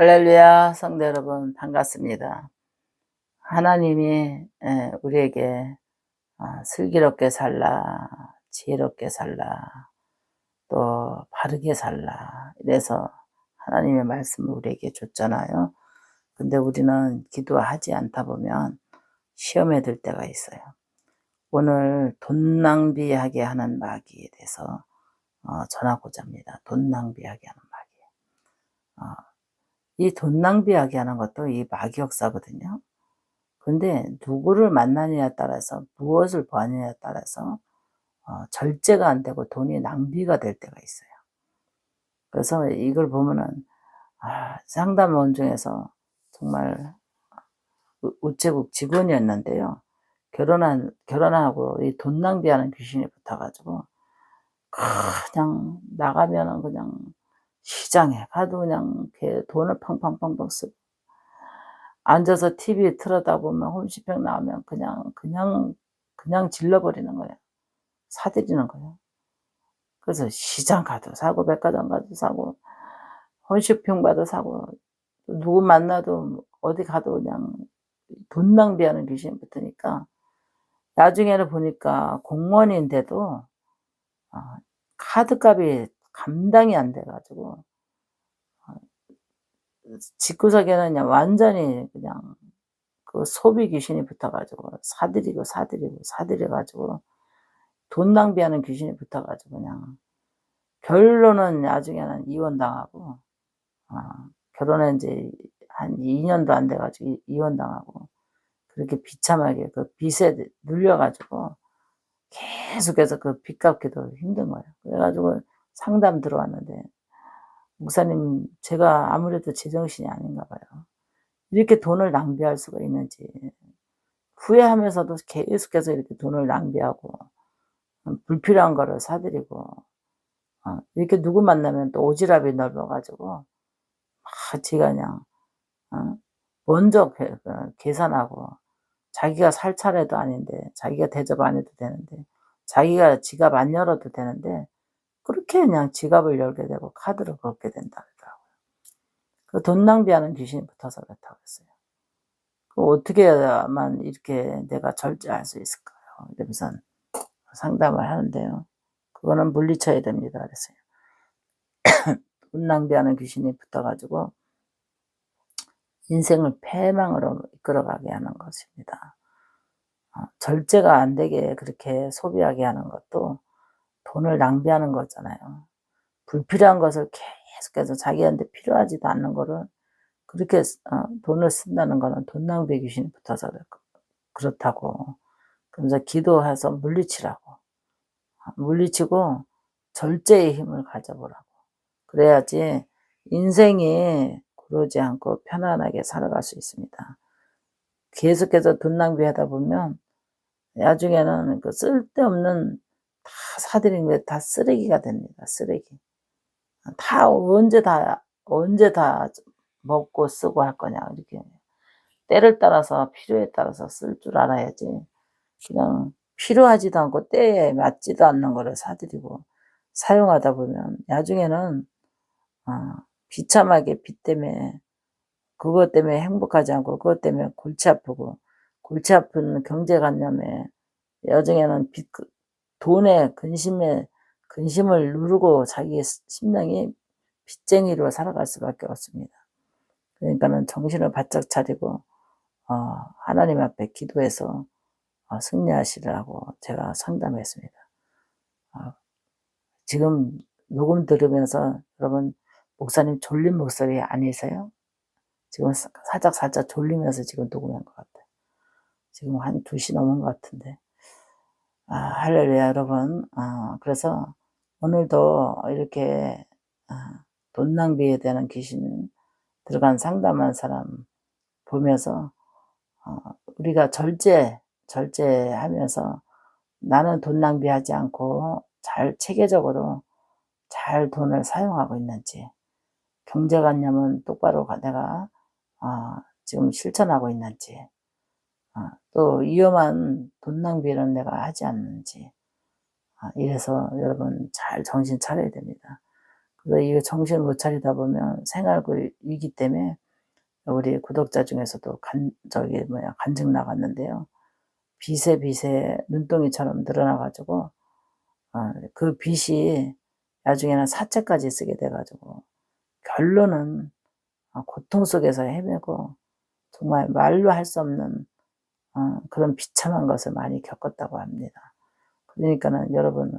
할렐루야, 성도 여러분, 반갑습니다. 하나님이 예, 우리에게 아, 슬기롭게 살라, 지혜롭게 살라, 또 바르게 살라, 이래서 하나님의 말씀을 우리에게 줬잖아요. 근데 우리는 기도하지 않다 보면 시험에 들 때가 있어요. 오늘 돈 낭비하게 하는 마귀에 대해서 어, 전하고자 합니다. 돈 낭비하게 하는 이 돈 낭비하게 하는 것도 이 마귀 역사거든요. 근데 누구를 만나느냐에 따라서 무엇을 보느냐에 따라서 어, 절제가 안 되고 돈이 낭비가 될 때가 있어요. 그래서 이걸 보면은 아, 상담원 중에서 정말 우- 우체국 직원이었는데요. 결혼한 결혼하고 이 돈 낭비하는 귀신이 붙어가지고 그냥 나가면은 그냥 시장에 가도 그냥 걔 돈을 팡팡팡팡 쓰고 앉아서 TV 틀어다 보면 홈쇼핑 나오면 그냥 그냥 그냥 질러버리는 거예요. 사들이는 거예요. 그래서 시장 가도 사고 백화점 가도 사고 홈쇼핑 가도 사고 누구 만나도 어디 가도 그냥 돈 낭비하는 귀신이 붙으니까 나중에는 보니까 공무원인데도 어, 카드값이 감당이 안 돼가지고 어, 집구석에는 그냥 완전히 그냥 그 소비 귀신이 붙어가지고 사들이고 사들이고 사들여가지고 돈 낭비하는 귀신이 붙어가지고 그냥 결론은 나중에는 이혼당하고 어, 결혼한 지 한 2년도 안 돼가지고 이- 이혼당하고 그렇게 비참하게 그 빚에 눌려가지고 계속해서 그 빚 갚기도 힘든 거예요. 그래가지고 상담 들어왔는데 목사님 제가 아무래도 제정신이 아닌가 봐요. 이렇게 돈을 낭비할 수가 있는지 후회하면서도 계속해서 이렇게 돈을 낭비하고 음, 불필요한 거를 사들이고 어, 이렇게 누구 만나면 또 오지랖이 넓어가지고 막 지가 그냥 어, 먼저 계- 어, 계산하고 자기가 살 차례도 아닌데 자기가 대접 안 해도 되는데 자기가 지갑 안 열어도 되는데 그렇게 그냥 지갑을 열게 되고 카드를 걷게 된다 그러더라고요. 그 돈 낭비하는 귀신이 붙어서 그렇다고 했어요. 그 어떻게 해야만 이렇게 내가 절제할 수 있을까요? 이러면서 상담을 하는데요. 그거는 물리쳐야 됩니다. 그랬어요. 돈 낭비하는 귀신이 붙어가지고 인생을 패망으로 이끌어가게 하는 것입니다. 어, 절제가 안 되게 그렇게 소비하게 하는 것도 돈을 낭비하는 거잖아요. 불필요한 것을 계속해서 자기한테 필요하지도 않는 거를 그렇게 어, 돈을 쓴다는 거는 돈 낭비 귀신이 붙어서 그렇다고. 그러면서 기도해서 물리치라고. 어, 물리치고 절제의 힘을 가져보라고. 그래야지 인생이 그러지 않고 편안하게 살아갈 수 있습니다. 계속해서 돈 낭비하다 보면 나중에는 그 쓸데없는 다 사들인 게다 쓰레기가 됩니다. 쓰레기. 다 언제 다 언제 다 먹고 쓰고 할 거냐 이렇게 때를 따라서 필요에 따라서 쓸 줄 알아야지. 그냥 필요하지도 않고 때에 맞지도 않는 거를 사들이고 사용하다 보면 나중에는 어, 비참하게 빚 때문에 그것 때문에 행복하지 않고 그것 때문에 골치 아프고 골치 아픈 경제관념에 나중에는 빚, 돈에 근심에 근심을 누르고 자기 심령이 빚쟁이로 살아갈 수밖에 없습니다. 그러니까는 정신을 바짝 차리고 어, 하나님 앞에 기도해서 어, 승리하시라고 제가 상담했습니다. 어, 지금 녹음 들으면서 여러분 목사님 졸린 목소리 아니세요? 지금 사- 살짝 살짝 졸리면서 지금 녹음한 것 같아요. 지금 한 2시 넘은 것 같은데. 아, 할렐루야, 여러분. 아, 그래서 오늘도 이렇게 아, 돈 낭비에 대한 귀신 들어간 상담한 사람 보면서 어, 우리가 절제, 절제하면서 나는 돈 낭비하지 않고 잘 체계적으로 잘 돈을 사용하고 있는지 경제관념은 똑바로 가- 내가 어, 지금 실천하고 있는지 어, 또 위험한 돈 낭비는 내가 하지 않는지 아, 이래서 여러분 잘 정신 차려야 됩니다. 그래서 이게 정신 못 차리다 보면 생활고 위기 때문에 우리 구독자 중에서도 간, 저기 뭐야, 간증 나갔는데요. 빚에 빚에 눈덩이처럼 늘어나가지고, 어, 그 빚이 나중에는 사채까지 쓰게 돼가지고, 결론은 어, 고통 속에서 헤매고, 정말 말로 할 수 없는 어, 그런 비참한 것을 많이 겪었다고 합니다. 그러니까는 여러분,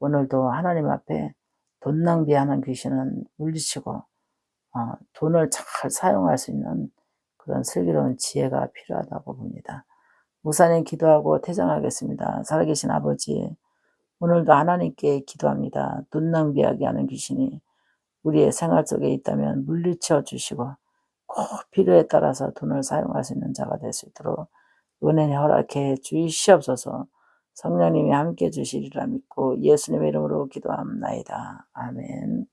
오늘도 하나님 앞에 돈 낭비하는 귀신은 물리치고, 어, 돈을 잘 사용할 수 있는 그런 슬기로운 지혜가 필요하다고 봅니다. 무사님 기도하고 퇴장하겠습니다. 살아계신 아버지, 오늘도 하나님께 기도합니다. 돈 낭비하게 하는 귀신이 우리의 생활 속에 있다면 물리쳐 주시고 꼭 필요에 따라서 돈을 사용할 수 있는 자가 될 수 있도록 은혜 허락해 주시옵소서 성령님이 함께 해주시리라 믿고 예수님의 이름으로 기도합나이다. 아멘.